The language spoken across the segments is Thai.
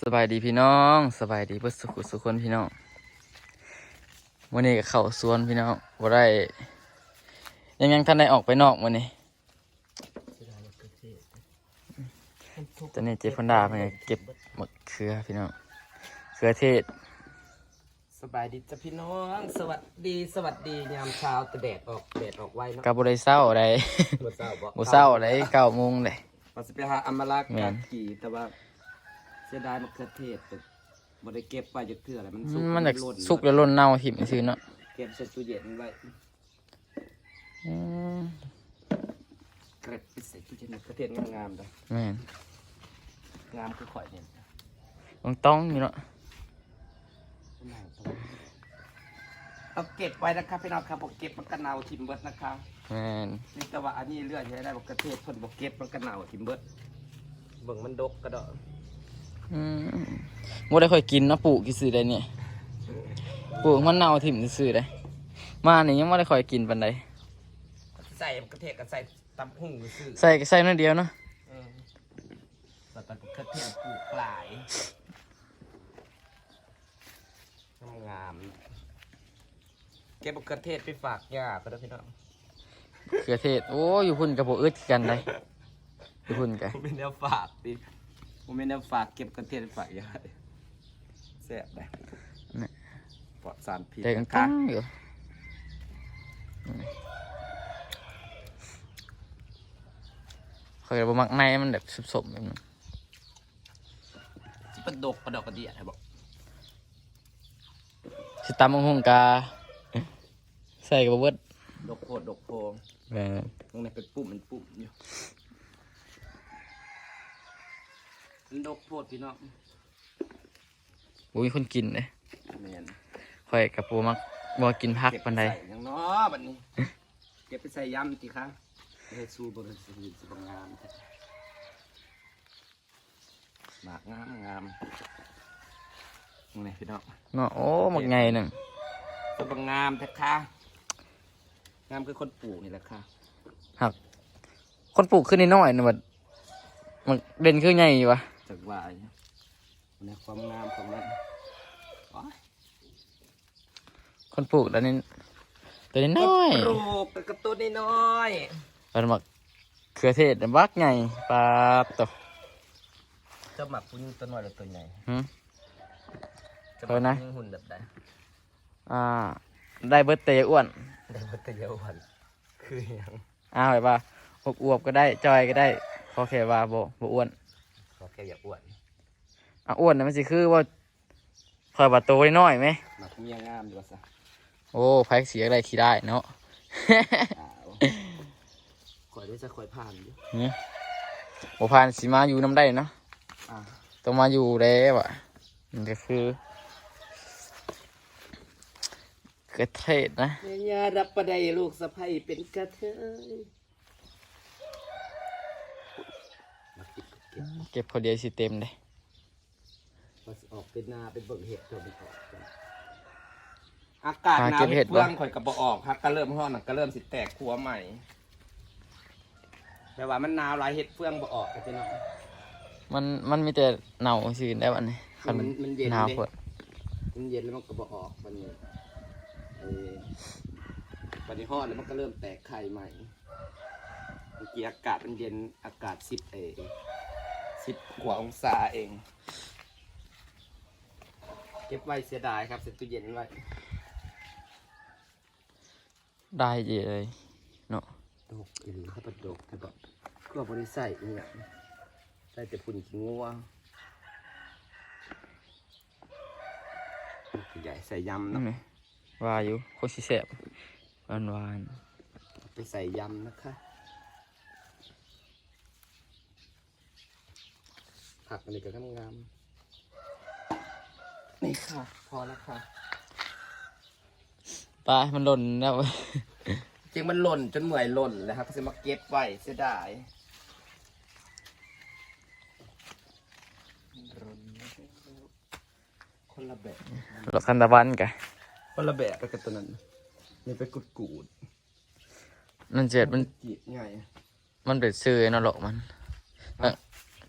สบายดีพี่น้องสบายดีเพื่อสุขสุขคนพี่น้องวันนี้ก็เข้าสวนพี่น้องบ่ได้ยังยังท่านได้ออกไปนอกวันนี้ตอนนี้เจพันดาเพิ่นก็เก็บมะเขือพี่น้องเขือเทศ สบายดีจ้ะพี่น้อง สวัสดีสวัสดียามเช้าแต่แดดออกแดดออกไวเนาะกับบ่ได้เศร้าได้บ่เช้าบ่บ่เศร้าได้เก้าโมงเลยว่าสิไปหาอมรากแม่กานกีแต่ว่า เสียดายมะเขือเทศแต่บ่ได้เก็บไว้จักเทื่ออะไรมันสุกมันแบบหล่สุกแล้วล้นเน่าถิ่มซื่อเนาะเก็บใส่ตู้เย็นไว้อืมเก็บไปใส่ตู้เย็นมะเขือเทศงามๆเด้อแม่นงามคือข่อยเนี่ยต้องต้องอยู่เนาะเอาเก็บไว้นะครับพี่น้องครับบ่เก็บมันกระเนาทิ่มเบิดนะครับแม่นนี่แต่ว่าอันนี้เลือดใช้ได้มะเขือเทศเพิ่นบ่เก็บมันกระเนาทิ่มเบิดเบิ่งมันดกกระดอก อืมบ่ได้ค่อยกินเนาะปลูกกี่ซื้อได้เนี่ยปลูกมันเน่าถิ่มซื่อได้ มานี่ยังบ่ได้ค่อยกินปานใดใส่มะเขือเทศกับใส่ตำหุ่งซื่อใส่ก็ใส่น้อยเดียวเนาะเออแต่ตอนมะเขือเทศปลูกหลายงามๆเก็บมะเขือเทศไปฝากย่าก็ได้พี่น้องเขือเทศ โอ้อยู่พุ่นกับโบอึดคือกันเลยอยู่พุ่นกันผมเป็นแนวฝากดิ ผมเป็นแนวฝากเก็บมะเขือเทศไปฝากย่าแซ่บเลยปลอดสารพิษใจกันนะกัคะงอยู่เคยบ่มักในมันแบบสมๆแบบนั้นที่เป็นดกกระดอกกระเดียดบอกสิตำมังหงกา ใส่กับบ่เบิดดกโพดดกโพแม่นตรงนี้เป็นปุ่มมันปุ่มอยู่ มันดกโพดพี่น้องบ่มีคนกินเลยแมนข่อยกับบ่มักบ่กินผักเก็บปานใดใส่ยังเนาะบัดนี้ เก็บไปใส่ยำสิคะเฮ็ดซูบริสุทธิ์สิบงามหมากงามงามนี่พี่น้องเนาะโอ้มักใหญ่หนึงสิบงามแท้ค่ะงามคือคนปลูกนี่แหละค่ะหักคนปลูกขึ้นน้อยๆน่ะบัดมันเด่นคือใหญ่อยู่วะ จากว่าเนี่ยในความงามของมันโอ้ยคนปลูกแล้วนี่ตัวนี้น้อยปลูกเป็นกระตุ้นน้อยมันมักเขือเทศน่ะบักใหญ่ปลาตวๆเจ้าหมักปุ้งตัวน้อยหรือตัวใหญ่หืมเจ้าหเอามันะกปุ้งหุ่นแบบใดอ่า ได้เบิร์ตเตอ้วน ได้บัตรเยาวันคือหยังอ้าวแบบว่าอบอวบๆก็ได้จอยก็ได้พอแค่ว่าบ่บ่อ้วนขอ แค่อย่าอ้วนอะอ้วนนะมันสิคือว่าคอยบาโตน้อยๆไหมหมักเมียงามดีกว่าซะโอ้ไผเสียอะไรขี้ได้เนาะ อ้าวข่อยได้จะข่อยผ่านอยู่เนี่ยบ่ผ่านสิมาอยู่น้ำได้เนาะอ่าต้องมาอยู่แล้วอะมันก็คือเกระเทศนะแม่ยารับประเดี๋ยลูกสะใภ้เป็นกระเทยมาเก็บเก็บเก็บพอดีสิเต็มเลยมาสิออกเป็นนาเป็นเบิ่งเห็ดตัวเป็นออกกันอากาศหนาวเห็ดเฟื่องข่อยกระบออกครับก็เริ่มห้อนก็เริ่มสิแตกขัวใหม่แต่ว่ามันหนาวหลายเห็ดเฟื่องบ่ออกกันเนาะมันมันมีแต่เน่าซื่อได้วันนี้คัมันมันเย็นหนาวดิพดมันเย็นแล้วมันก็บ่ออกมันเนี่ยเออวันนี้ห้อนแล้วมันก็เริ่มแตกไข่ใหม่เมื่อกี้อากาศมันเย็นอากาศสิบเอ สิบกว่าองศาเอง เก็บไว้เสียดายครับเสร็จตู้เย็นไว้ ได้เยอะเลยเนาะดกอีหลีครับดกแต่แบบเครื่องบริใส่เนี่ยใส่แต่พุ่นขี้งัวใหญ่ใส่ยำนั่เนาะนไงว่าอยู่โคตรสิแสบหวานหวานไปใส่ยำนะคะ ผักอันนี้ก็งามๆนี่ค่ะ พอแล้วค่ะๆปลามันหล่นแล้วจริงมันหล่นจนเหมื่อยหล่นแล้วครับก็จะมาเก็บไว้เสียดายคนละแบบหลอกคันตะวันกะคนละแบบไปกับตัวนั้นนี่ไปกุดกูดนั่นเจ็ดมันจีบไงมันเป็นซื้อเนาะหลอกมันเอ้อ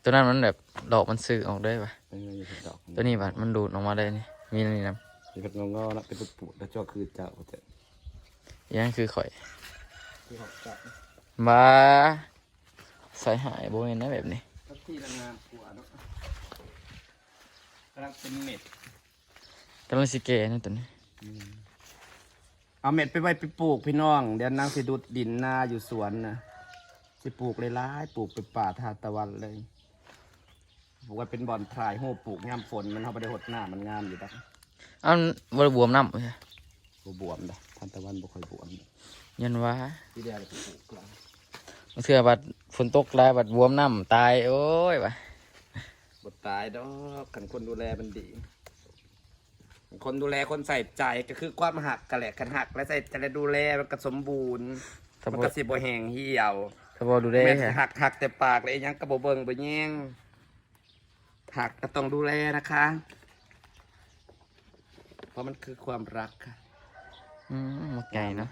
ตัวนั้นมันแบบหลอกมันซื้อออกได้ปะมันมีเป็นดอกตัวนี้บัดมันดูดออกมาได้นี่มีอันนี่นะเป็นแบบงอๆนะเป็นปุดๆแล้วเจ้าคือเจ้าจะอยังคือข่อยที่เขาจะมาใส่หายโบเห็นนะแบบนี้ทักที่นางงามกว่าเนาะกำลังเป็นเม็ดกำลังสิเกนะตัวนี้เอาเม็ดไปไว้ไปปลูกพี่น้อง เดี๋ยวนางสิดุดดินนาอยู่สวนนะสิปลูกเลยร้ายๆปลูกเป็นป่าทานตะวันเลย ปลูกไว้เป็นบอนพรายโหปลูกงามฝนมันเขาไปได้หดหน้ามันงามอยู่ดักอ้าวบริบวมน้ำเว้ยบ่บวมเลยทานตะวันบ่ค่อยบวมยันว่าที่เดียวเลยปลูกกลางเชื่อบัดฝนตกแล้วบัดบวมน้ำตายโอ้ยว่ะบดตายดอกกันคนดูแลมันดี คนดูแลคนใส่ใจก็คือความหักกันแหละกันหัก และใส่ใจและดูแลมันก็สมบูรณ์ถ้ามันบ่ก็สิบ่แห้งเหี่ยวถ้าบ่ดูได้แม่นค่ะหักหักแต่ปากเลยยังกระโบเบิงบ่แย่ง หักก็ต้องดูแลนะคะ เพราะมันคือความรักค่ะ อืมหมักใหญ่เนาะ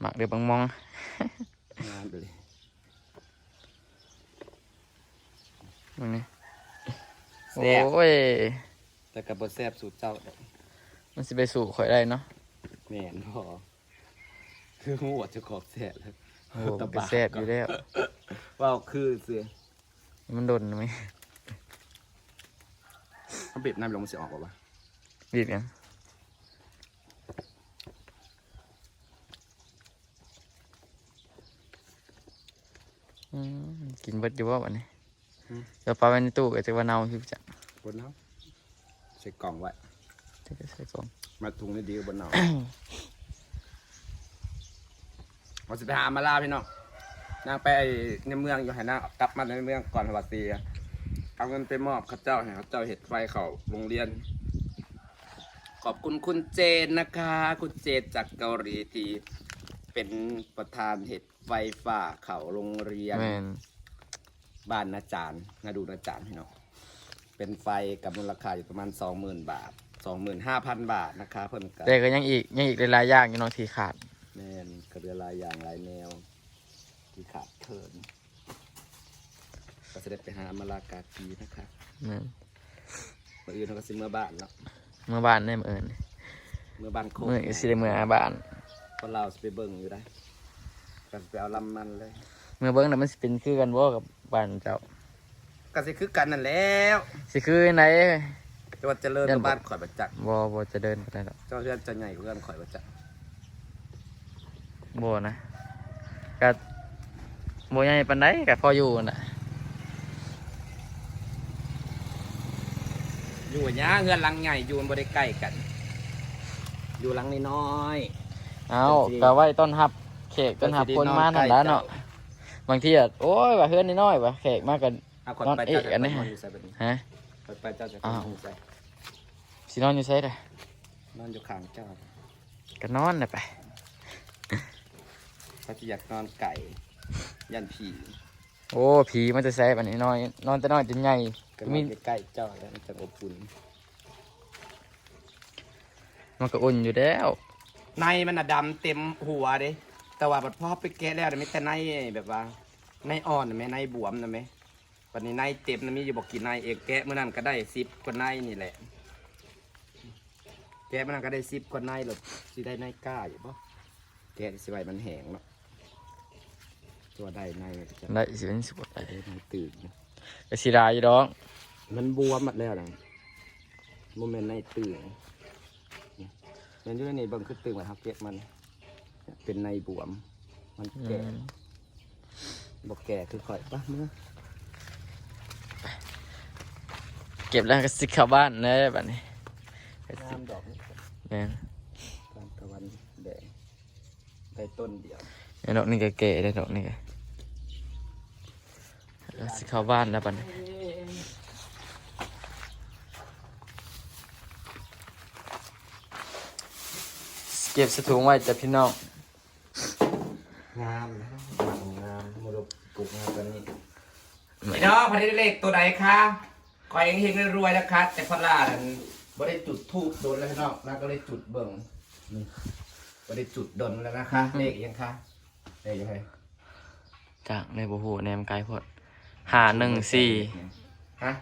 หมักเดือบางมอง งามเลยมึงนี่แซ่บโอ้ยแต่กับบแซบสูตรเจ้าดอกมันสิไปสู่ข่อยได้เนาะแม่นพอคือหัวจะขอบแสบแล้ว โอ้มันก็แซ่บอยู่แล้ว ว่าวคือเสือ มันโดนไหมเขาบีบน้ำลงมันสิออกป่าวะบีบยังอืมกินเบิดอยู่ว่าวันนี้เดี๋ยวปลาไว้ในตู้ก็จะว่าเน่าพี่จักบนเนาะใส่กล่องไว้จะไปใส่กล่อง มาถุงนี่ดีกว่าบนเนาเราสิไปหามาลาพี่น้อง นางไปในเมืองอยู่ให้นางกลับมาในเมืองก่อนวัดเสียเอาเงินไปมอบข้าเจ้าให้ข้าเจ้าเห็ดไฟเขาโรงเรียน ขอบคุณคุณเจนนะคะ คุณเจนจากเกาหลีที่เป็นประธานเห็ดไฟฝ่าเขาโรงเรียน แม่นบ้านนาจารย์นาดูนาจารย์พี่น้องเป็นไฟกับมูลค่าอยู่ประมาณสองหมื่นบาทสองหมื่นห้าพันบาทนะคะเพิ่นกันแต่ก็ยังอีกยังอีกหลายๆอย่างอยู่เน้องที่ขาด แม่นกระเรือหลายอย่างหลายแนว ที่ขาดเคินก็จะได้ไปหามาลากากีนะคะแม่นเมื่ออื่นเราก็สิเมื่อบ้านเนาะเมื่อบ้านได้เมื่อเอิญเมื่อบ้านโคกเมื่อก็สิได้เมื่ออาบ้านคนเราสิไปเบิ่งอยู่ได้ก็สิไปเอาลำมันเลย เมื่อเบิ้งน่ะมันสิเป็นคือกันบ่กับบ้านเจ้าก็สิคือกันนั่นแล้วสิคือไหนแต่ว่าเจริญยักนว่าบ้านข่อยประจักษ์บ่บ่จะเดินไปได้ดอกเจ้าเรือนจะใหญ่กว่าเรือนข่อยประจักษ์บ่นะก็ บ่ใหญ่ปานใดก็พออยู่น่ะอยู่ย่าเรือนหลังใหญ่อยู่มันบ่ได้ใกล้กัน อยู่หลังน้อยเอาจริงก็ไว้ต้อนรับแขกๆต้อนรับก็สิคนได้มาใกนั่ล้นล่ะเนาะจ้บางทีอะโอ้ยว่าเฮือนน้อยๆว่าแขกมากันเอาคนนอนไปเอ๊ะเจ้าจะอันนี้นอนอยู่ใส่บัดนี้ฮะไปไปเจ้าจะอ้าวนอนอยู่ใส่สินอนอยู่ไสเด้อนอนอยู่ข้างเจ้าก็นอนน่ะไปเขาจะอยากนอนไก่ ยันผีโอ้ผีมันจะใส่บัดนี้น้อย นอนแต่น้อยจนใหญ่ก็นมีอนใกล้ๆเจ้าแล้วมันจะอบอุ่นมันก็อุ่นอยู่แล้ว ในมันอะดำเต็มหัวเด้แต่ว่าบัดพ่อไปแกะแล้วน่ะไม่แต่ในแบบว่าในอ่อนน่ะแม่ในบวมนะแม่วันนี้ในเต็มนะมีอยู่บอกกี่ในเอกแกะเมื่อนั้นก็ได้สิบกว่าในนี่แหละ แกะเมื่อนั้นก็ได้สิบกว่าในหรอกสิได้ในกล้าอยู่ปะแกะสิไว้มันแห้งเนาะ ตัวได้ในมันก็จะได้สิเป็นสิบได้ได้ในตื่นนะก็สิดาอยู่ดอกมันบวมหมดแล้วนะโมเมนต์ในตื่นนี่มันอยู่ในนี่เบิ่งคือตื่นมาทับเก็บมัน เป็นในบวม มันอืแก่มบอกแก่คือข่อยปะเมื่อเก็บแล้วก็สิเข้าบ้านได้บัดนี้ก็สิน้ำดอกนี่แม่นตอนตะวันแดงได้ต้นเดียวไอ้ดอกนี่ก็เก๋ได้ดอกนี่ก็ แล้วสิเข้าบ้านแล้วบัดนี้เก็บสถุงไว้จ้ะพี่น้อง งามนะงามมรดกปลูกงามกันนี่พี่น้องพันธุ์เล็กตัวใดคะขอเองเฮงรวยๆนะคะแต่พลาดันบ่ได้จุดทูบโดนแล้วพี่น้องแล้วก็เลยจุดเบิ่งนี่บ่ได้จุดดนแล้วนะคะ เลขยังคะเลขยังไงจากในบูฮูแนมไกลพด หาหนึ่งสี่ฮะ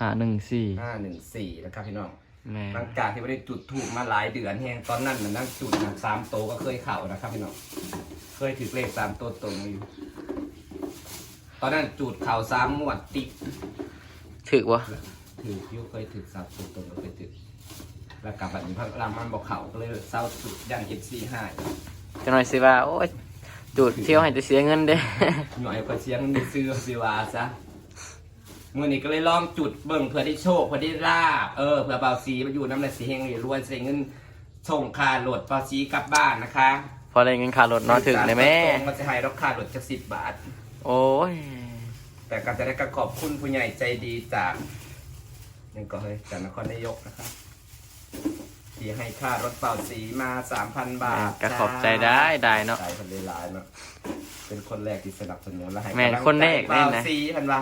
หาหนึ่งสี่ห้าหนึ่งสี่นะครับพี่น้องแม่หลังจากที่ไม่ได้จุดถูกมาหลายเดือนแฮงตอนนั้นมันนั่งจุดนะสามโตวก็เคยเข่านะครับพี่น้องเคยถือเลขสามตัวตรงอยู่ ตอนนั้นจุดเข่าสามงวดติดถือวะถือยุเคยถือสามตัวตรงก็เคยถือแล้วกลับแบบนี้พระรามมันบอกเข่าก็เลยเศร้าจุดยันเห็ดสี่ห้าจะหน่อยสิว่าโอ้ย จุดเที่ยวให้จะเสียเงินเด้ หน่อยก็เสียงมีซื้อสิวาซะมื่อนี้ก็เลยลองจุดเบิ่งเพื่อได้โชคเพื่อได้ลาบเออเพื่อเบาซีมาอยู่น้ำลายสีเฮงรวยเสียเงินส่งค่าโหลดเบาซีกลับบ้านนะคะพอได้เงินค่ารถเนอนถึงเลยแม่มันจะให้ราคาโหลดจะสิบบาท โอ้ย แต่ก็จะได้กระขอบคุณผู้ใหญ่ใจดีจากนี่ก็เฮ้ยจากนครนายกนะครับ ที่ให้ค่ารถเป่าสีมาสามพันบาทก็ขอบใจได้ได้เนาะใจคนเลายเนาะเป็นคนแรกที่สนับสนุนและให้แม่นกำลังใจคนแรกเป่าแน่นะสีเพันว่า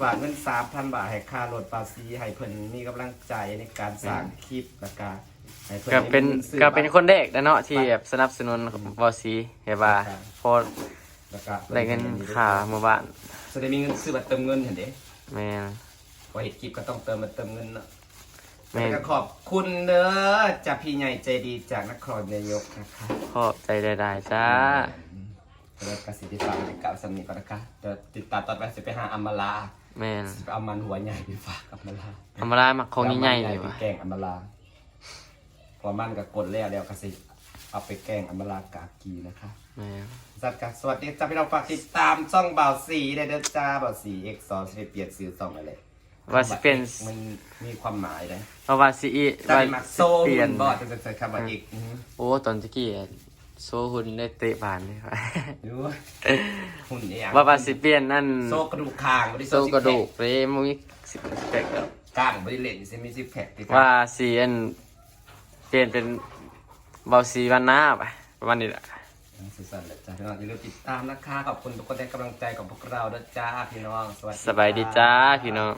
ฝากเงินสามพันบาทให้ค่ารถเป่าสีให้เพิ่นมีกำลังใจในการสร้างคลิปและการให้พิ่ก็เป็นได้ซื้อก็เป็นคนแรกนะเนาะที่แบบสนับสนุนบอสีเฮบาพอแล้วก็ได้เงินค่าหมู่บ้านจะได้มีเงินซื้อบัตรเติมเงินเห็นเด้แม่น พอเห็นคลิปก็ต้องเติมบัตรเติมเงินเนาะ แม่น แล้วก็ขอบคุณเด้อจากพี่ใหญ่ใจดีจากนครนายกนะคะขอบใจได้ๆจ้า แล้วก็สิทธิฝากในกับสำนีก่อนนะคะเดี๋ยวติดตามตอนไปจะไปหาอัมมาลาแม่นไปเอามันหัวใหญ่ไปฝากอัมมาลาธรรมดามักคงใหญ่ๆอยู่ไปวะแกล้งอัมมาลาพอมันก็กดแล้วแล้วก็สิเอาไปแกล้งอัมมาลากากีนะคะ แม่นสัตว์กัสวัสดีจ้าพี่น้องฝากติดตามช่องเบาสีได้เด้อจ้าเบาสีเอ็กซ์ซอนสิเปลี่ยนซื้อช่องอะไร ว่าสิเป็น มันมีความหมายนะเพราะว่าสิอีแต่ว่ามักสิโซ่เปลี่ยนบอดจะใช้คำว่าเอกอือฮึโอ้ตอนตะกี้อะโซหุ่นได้เตะบานเลยว่ะดูหุ่นเนี่ยว่าว่าสิเปลี่ยนนั่นโซ่กระดูกคางบ่ได้โซกระดูกเลยมุ้ยสิแปลกแล้วกล้างบริเลนซิมีซิแพคติดว่าสีอันเปลี่ยนเป็นเบาสีวันหน้าไปประมาณนี้แหละสุดสันเลยจ้าพี่น้องอย่าลืมติดตามนะคะขอบคุณทุกคนที่ให้กำลังใจกับพวกเราด้วยจ้าพี่น้องสวัสดีสบายดีจ้าครับพี่น้อง